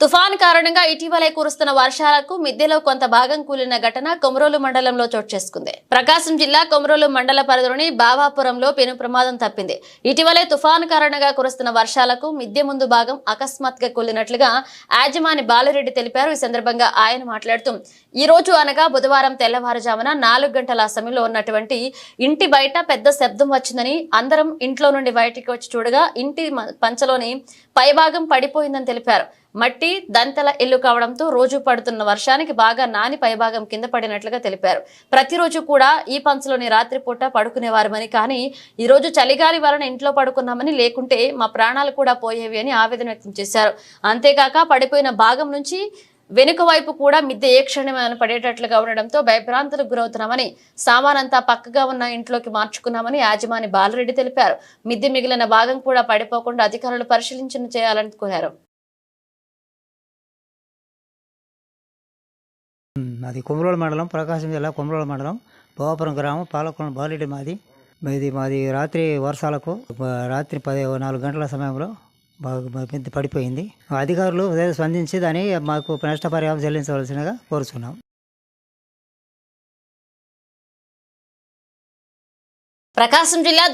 తుఫాన్ కారణంగా ఇటీవలే కురుస్తున్న వర్షాలకు మిద్దెలో కొంత భాగం కూలిన ఘటన కొమరోలు మండలంలో చోటు చేసుకుంది. ప్రకాశం జిల్లా కొమరోలు మండల పరిధిలోని బావాపురంలో పెను ప్రమాదం తప్పింది. ఇటీవలే తుఫాన్ కారణంగా కురుస్తున్న వర్షాలకు మిద్దె ముందు భాగం అకస్మాత్గా కూలినట్లుగా యాజమాని బాలిరెడ్డి తెలిపారు. ఈ సందర్భంగా ఆయన మాట్లాడుతూ ఈ రోజు అనగా బుధవారం తెల్లవారుజామున నాలుగు గంటల సమయంలో ఉన్నటువంటి ఇంటి బయట పెద్ద శబ్దం వచ్చిందని అందరం ఇంట్లో నుండి బయటికి వచ్చి చూడగా ఇంటి పంచలోని పైభాగం పడిపోయిందని తెలిపారు. మట్టి దంతల ఇల్లు కావడంతో రోజు పడుతున్న వర్షానికి బాగా నాని పైభాగం కింద పడినట్లుగా తెలిపారు. ప్రతిరోజు కూడా ఈ పంచలోని రాత్రిపూట పడుకునేవారమని కానీ ఈరోజు చలిగాలి వలన ఇంట్లో పడుకున్నామని లేకుంటే మా ప్రాణాలు కూడా పోయేవి అని ఆవేదన వ్యక్తం చేశారు. అంతేకాక పడిపోయిన భాగం నుంచి వెనుక వైపు కూడా మిద్దె ఏ క్షణమైన పడేటట్లుగా ఉండడంతో భయభ్రాంతులకు గురవుతున్నామని సామానంతా పక్కగా ఉన్న ఇంట్లోకి మార్చుకున్నామని యాజమాని బాలరెడ్డి తెలిపారు. మిద్దె మిగిలిన భాగం కూడా పడిపోకుండా అధికారులు పరిశీలించిన చేయాలని కోరారు. మాది కొమరోలు మండలం ప్రకాశం జిల్లా కొమరోలు మండలం భోగాపురం గ్రామం పాలకొండ బాలిడి మాది. ఇది మాది రాత్రి వర్షాలకు రాత్రి పది నాలుగు గంటల సమయంలో బాగా పడిపోయింది. అధికారులు స్పందించి దాన్ని మాకు నష్టపరిహారం చెల్లించవలసినగా కోరుచున్నాం. ప్రకాశం జిల్లా